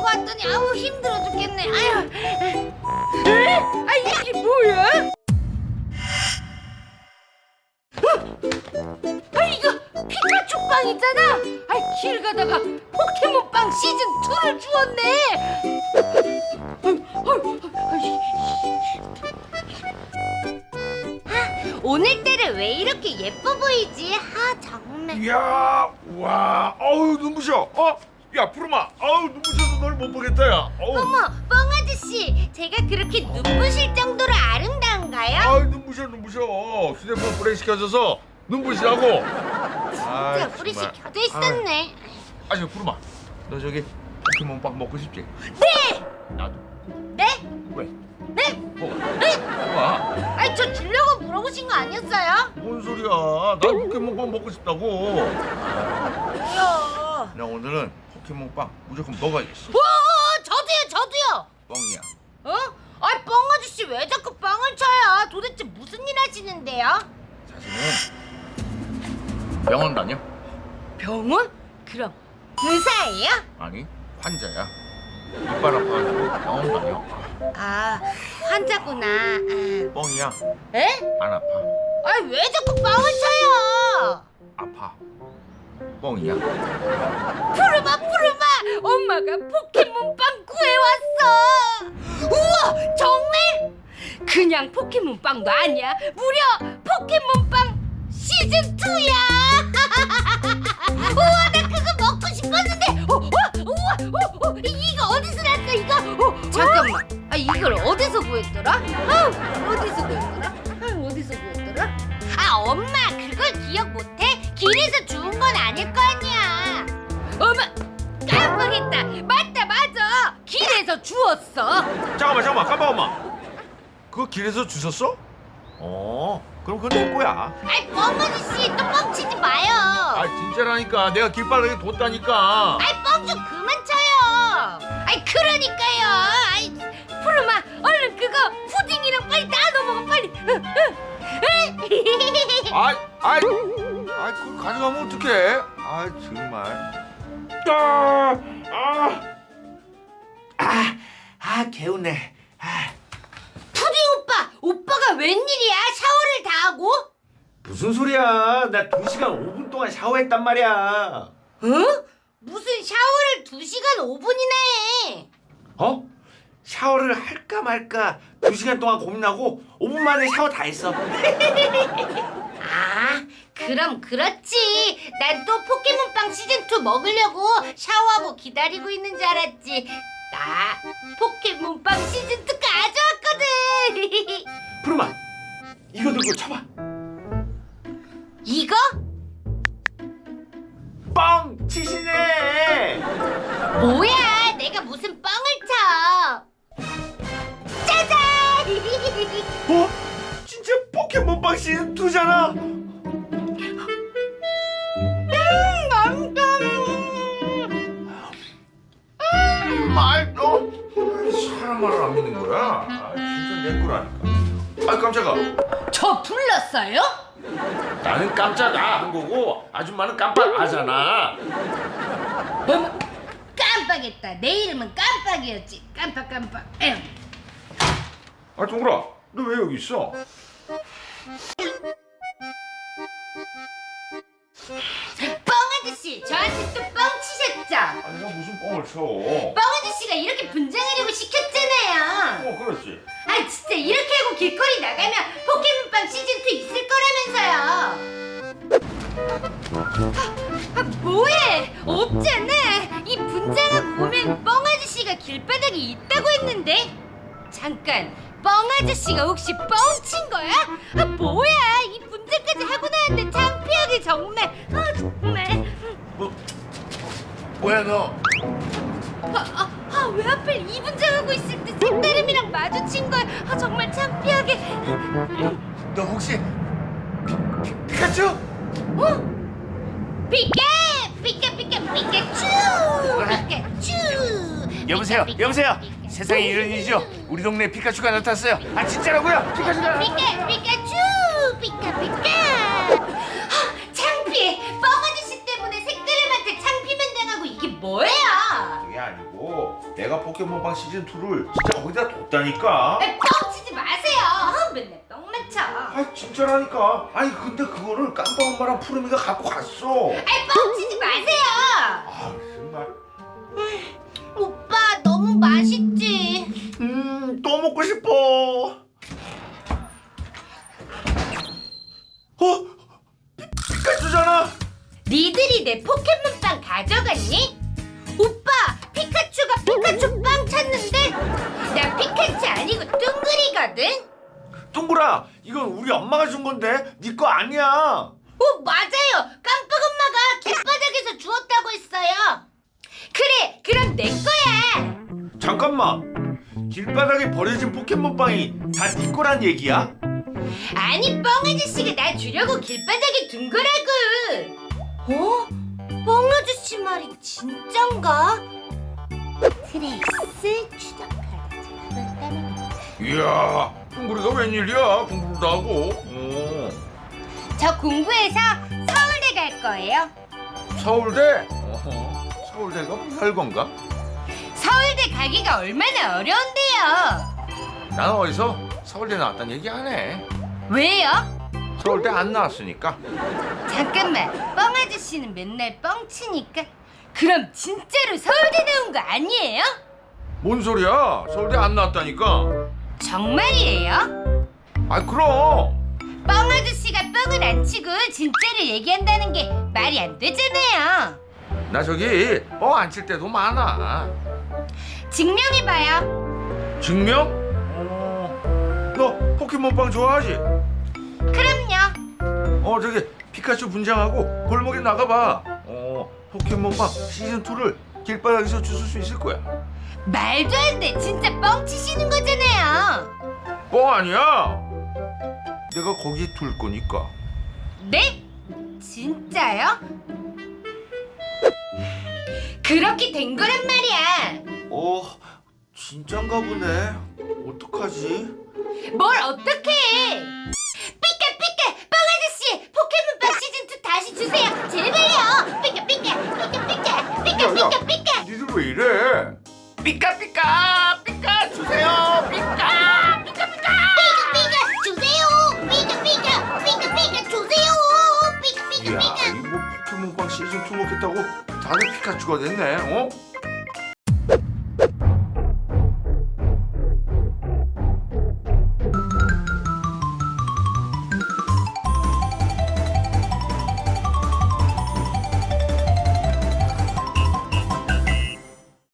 하고 왔더니 아우 힘들어 죽겠네. 아유. 에? 아 이게 뭐야? 아 이거 피카츄 빵이잖아. 아길 가다가 포켓몬 빵 시즌 2를 주었네. 아, 오늘따라 왜 이렇게 예뻐 보이지? 아 정말. 이야, 와, 어우 눈부셔. 어, 야 푸르마, 어우 눈부셔서 널 못 보겠다 야. 어머, 뻥 아저씨, 제가 그렇게 눈부실 정도로 아름다운가요? 아우 눈부셔 눈부셔. 휴대폰 불에 시켜줘서 눈부시라고. 아, 진짜 불이 켜져 있었네. 아니 푸르마, 너 저기 포켓몬 빵 먹고 싶지? 네, 나도. 네, 왜? 네. 뭐가? 네. 뭐가? 아니 저 주려고 물어보신 거 아니었어요? 뭔 소리야? 나 포켓몬 빵 먹고 싶다고. 뭐야? 나 오늘은 포켓몬 빵 무조건 먹어야겠어. 와, 저도요, 저도요. 뻥이야. 어? 아이 뻥 아저씨 왜 자꾸 빵을 쳐요? 도대체 무슨 일 하시는데요? 사실은 병원 다녀? 병원? 그럼 의사예요? 아니 환자야. 이빨 아파가지고 병원 다녀. 아, 환자구나. 아. 뻥이야. 에? 안 아파. 아이 왜 자꾸 빵을 쳐요? 아파. 뻥이야. 푸르마 푸르마 엄마가 포켓몬빵 구해왔어 우와 정말? 그냥 포켓몬빵도 아니야 무려 포켓몬빵 시즌2야 깜빡했다 맞다 맞아 길에서 주웠어 잠깐만 잠깐만 깜빡엄마. 그거 길에서 주셨어? 어. 그럼 그건 내 거야. 아이 뻥아저씨 또 뻥치지 마요 아 진짜라니까. 내가 길바닥에 뒀다니까. 아이 뻥 좀 그만 쳐요 아이 그러니까요 아이 푸르마 얼른 그거 푸딩이랑 빨리 나눠 먹어 빨리 아이 아이 아이 그걸 가져가면 어떡해? 아 정말. 아, 아, 아 개운해. 아, 푸딩 오빠 오빠가 웬일이야 샤워를 다 하고 무슨 소리야? 나 2시간 5분 동안 샤워했단 말이야. 어? 무슨 샤워를 2시간 5분이나 해 어? 샤워를 할까 말까 2시간 동안 고민하고 5분 만에 샤워 다 했어. 아, 그럼 그렇지. 난 또 포켓몬빵 시즌2 먹으려고 샤워하고 기다리고 있는 줄 알았지. 나 포켓몬빵 시즌 2 가져왔거든. 푸르마 이거 들고 쳐봐. 이거? 뻥 치시네. 뭐야, 내가 무슨 뻥을 쳐. 짜잔! 어? 진짜 포켓몬빵 시즌 2잖아. 말도 사람 말을 안 믿는 거야. 아, 진짜 내 거라니까. 아 깜짝아. 저 불렀어요? 나는 깜짝아 한 거고 아줌마는 깜빡하잖아. 어머, 깜빡했다. 내 이름은 깜빡이었지. 깜빡 깜빡. 에휴. 아 동그라, 너 왜 여기 있어? 뻥 아저씨, 저한테 또 뻥 치셨죠? 아니 내가 무슨 뻥을 쳐? 뻥 씨가 이렇게 분장하려고 시켰잖아요. 어 그렇지. 아 진짜 이렇게 하고 길거리 나가면 포켓몬빵 시즌 2 있을 거라면서요. 아, 아, 뭐해? 없잖아. 이 분장하고 오면 뻥 아저씨가 길바닥에 있다고 했는데. 잠깐, 뻥 아저씨가 혹시 뻥친 거야? 아 뭐야? 이 분장까지 하고 나왔는데 창피하게 정말. 아 정말. 뭐 뭐야 너? 왜 하필 이 분장하고 있을 때 색다름이랑 마주친 거야? 아, 정말 창피하게. 너 혹시 피, 피, 피카츄? 어? 피카! 피카, 피카, 피카츄! 피카츄! 여보세요, 피카, 여보세요. 피카, 세상에 이런 일이죠. 우리 동네 피카츄가 나타났어요. 아 진짜라고요? 피카츄가. 피카, 피카츄! 피카, 피카! 아니고 내가 포켓몬빵 시즌 2를 진짜 거기다 뒀다니까. 아, 뻥치지 마세요. 아, 맨날 뻥만 쳐. 아 진짜라니까. 아니 근데 그거를 깜빡 엄마랑 푸르미가 갖고 갔어. 아, 뻥치지 마세요. 아 정말. 동그라 이건 우리 엄마가 준 건데 네 거 아니야. 오 맞아요. 깜빡 엄마가 길바닥에서 주웠다고 했어요. 그래 그럼 내 거야. 잠깐만. 길바닥에 버려진 포켓몬빵이 다 네 거란 얘기야? 아니 뻥 아저씨가 나 주려고 길바닥에 둔 거라고. 어? 뻥 아저씨 말이 진짠가? 트레이스 추적하는 작업을 이야, 동그리가 웬일이야? 공부도 하고. 어. 저 공부해서 서울대 갈 거예요. 서울대? 어허, 서울대가 할 건가? 서울대 가기가 얼마나 어려운데요. 나는 어디서 서울대 나왔다는 얘기 안 해. 왜요? 서울대 안 나왔으니까. 잠깐만, 뻥 아저씨는 맨날 뻥치니까. 그럼 진짜로 서울대 나온 거 아니에요? 뭔 소리야? 서울대 안 나왔다니까. 정말이에요? 아, 그럼. 뻥 아저씨가 뻥을 안 치고 진짜를 얘기한다는 게 말이 안 되잖아요. 나 저기 뻥 안 칠 때도 많아. 증명해봐요. 증명? 어. 너 포켓몬빵 좋아하지? 그럼요. 어 저기 피카츄 분장하고 골목에 나가봐. 어 포켓몬빵 시즌 2를 길바닥에서 주실 수 있을 거야. 말도 안 돼. 진짜 뻥 치시는 거잖아요. 뻥 아니야. 내가 거기에 둘 거니까. 네? 진짜요? 그렇게 된 거란 말이야. 어 진짠가 보네. 어떡하지? 뭘 어떻게 해? 삐까 삐까 뻥 아저씨 포켓몬빵 시즌 2 다시 주세요. 제발요. 삐까 삐까 삐까 삐까 삐까 삐까 삐까. 니들 왜 이래? 삐까 주세요 삐까 삐까 주세요. 삐까 삐까 삐까 삐까 주세요. 삐까 삐까 이야 삐까. 이거 포켓몬빵 시즌 2 먹겠다고 다들 피카츄가 됐네. 어?